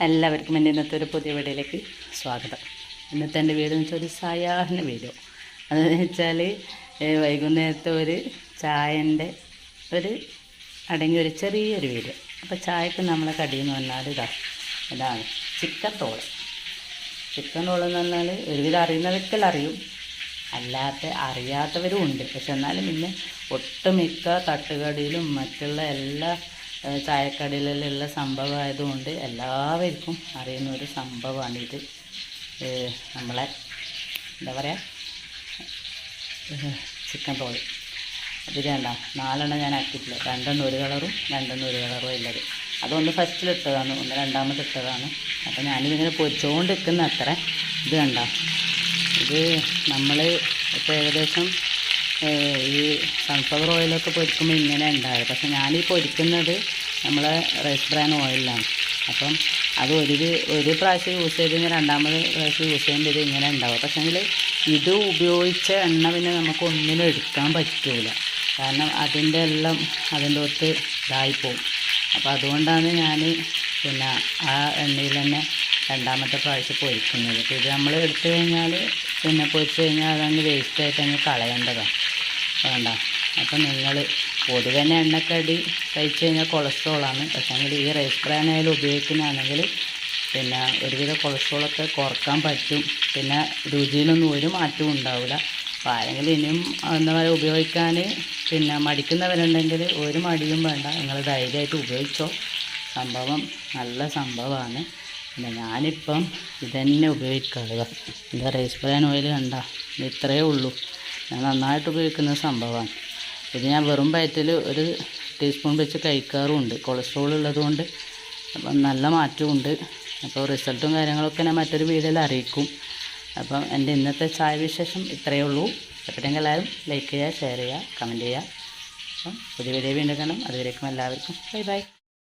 എല്ലാവർക്കും എന്റെ ഇന്നത്തെ ഒരു പുതിയ വീഡിയോയിലേക്ക് സ്വാഗതം. ഇന്നത്തെ എന്റെ വീട് എന്ന് വെച്ചാൽ ഒരു സായാഹ്ന വീഡിയോ അതെന്ന് വെച്ചാൽ വൈകുന്നേരത്തെ ഒരു ചായന്റെ ഒരു അടങ്ങിയ ഒരു ചെറിയൊരു വീഡിയോ അപ്പോൾ ചായക്ക് നമ്മളെ കടിയെന്ന് പറഞ്ഞാൽ ഇതാ ഇതാണ് ചിക്കൻ തോൾ. ചിക്കൻ തോൾ എന്ന് പറഞ്ഞാൽ ഒരുവിധം അറിയുന്നവർക്കെല്ലാം അറിയും. അല്ലാത്ത അറിയാത്തവരും ഉണ്ട്. പക്ഷെ എന്നാലും പിന്നെ ഒട്ടുമിക്ക തട്ടുകടിയിലും മറ്റുള്ള എല്ലാ ഉള്ള സംഭവമായതുകൊണ്ട് എല്ലാവർക്കും അറിയുന്ന ഒരു സംഭവമാണ് ഇത് നമ്മളെ എന്താ പറയുക ചിക്കൻ തോളി അത് വേണ്ട നാലെണ്ണം ഞാൻ ആക്കിയിട്ടില്ല. രണ്ടെണ്ണം ഒരു കളറും രണ്ടെണ്ണം ഒരു കളറും ഉള്ളത്. അതൊന്ന് ഫസ്റ്റിൽ ഇട്ടതാണ് ഒന്ന് രണ്ടാമത് ഇട്ടതാണ് അപ്പോൾ ഞാനിതിങ്ങനെ പൊരിച്ചുകൊണ്ട് നിൽക്കുന്ന അത്ര ഇത് കണ്ട? ഇത് നമ്മൾ ഇപ്പോൾ ഏകദേശം ഈ സൺഫ്ലവർ ഓയിലൊക്കെ പൊരിക്കുമ്പോൾ ഇങ്ങനെ ഉണ്ടായത്. പക്ഷെ ഞാനീ പൊരിക്കുന്നത് നമ്മളെ റൈസ് ബ്രാൻ ഓയിലാണ് അപ്പം അത് ഒരു ഒരു പ്രാവശ്യം യൂസ് ചെയ്ത് കഴിഞ്ഞാൽ രണ്ടാമത് പ്രാവശ്യം യൂസ് ചെയ്യുമ്പോൾ ഇത് ഇങ്ങനെ ഉണ്ടാവും. പക്ഷേങ്കിൽ ഇത് ഉപയോഗിച്ച എണ്ണ പിന്നെ നമുക്ക് ഒന്നിനും എടുക്കാൻ പറ്റില്ല കാരണം അതിന്റെ എല്ലാം അതിന്റെ ഒത്ത് ഇതായിപ്പോവും അപ്പോൾ അതുകൊണ്ടാണ് ഞാൻ പിന്നെ ആ എണ്ണയിൽ തന്നെ രണ്ടാമത്തെ പ്രാവശ്യം പൊരിക്കുന്നത്. ഇത് നമ്മൾ എടുത്തു കഴിഞ്ഞാൽ പിന്നെ പൊരിച്ച് കഴിഞ്ഞാൽ അതങ്ങ് വേസ്റ്റായിട്ട് അങ്ങ് കളയേണ്ടതാണ്. വേണ്ട. അപ്പം നിങ്ങൾ പൊതുവെ തന്നെ എണ്ണക്കടി കഴിച്ചു കഴിഞ്ഞാൽ കൊളസ്ട്രോളാണ് പക്ഷേങ്കിൽ ഈ റൈസ് ബ്രാൻ ആയാലും ഉപയോഗിക്കുന്നതാണെങ്കിൽ പിന്നെ ഒരുവിധ കൊളസ്ട്രോളൊക്കെ കുറയ്ക്കാൻ പറ്റും. പിന്നെ രുചിയിലൊന്നും ഒരു മാറ്റവും ഉണ്ടാവില്ല. അപ്പോൾ ആരെങ്കിലും ഇനിയും എന്താ പറയുക ഉപയോഗിക്കാൻ പിന്നെ മടിക്കുന്നവരുണ്ടെങ്കിൽ ഒരു മടിയും വേണ്ട. നിങ്ങൾ ധൈര്യമായിട്ട് ഉപയോഗിച്ചോ. സംഭവം നല്ല സംഭവമാണ്. പിന്നെ ഞാനിപ്പം ഇതന്നെ ഉപയോഗിക്കുക എന്താ റൈസ് ബ്രാൻ ഓയിൽ കണ്ട ഇത് ഇത്രയേ ഉള്ളൂ. ഞാൻ നന്നായിട്ട് ഉപയോഗിക്കുന്ന സംഭവമാണ്. ഇത് ഞാൻ വെറും വയറ്റിൽ ഒരു ടീസ്പൂൺ വെച്ച് കഴിക്കാറുമുണ്ട്. കൊളസ്ട്രോൾ ഉള്ളതുകൊണ്ട് അപ്പം നല്ല മാറ്റമുണ്ട്. അപ്പോൾ റിസൾട്ടും കാര്യങ്ങളൊക്കെ ഞാൻ മറ്റൊരു വീഡിയോയിൽ അറിയിക്കും. അപ്പം എന്റെ ഇന്നത്തെ ചായ വിശേഷം ഇത്രയേ ഉള്ളൂ. എപ്പോഴെങ്കിലും എല്ലാവരും ലൈക്ക് ചെയ്യുക ഷെയർ ചെയ്യുക കമന്റ് ചെയ്യുക. അപ്പം പുതിയ വീഡിയോ വീണ്ടും കാണാം. അതുവരേക്കും എല്ലാവർക്കും. Bye bye.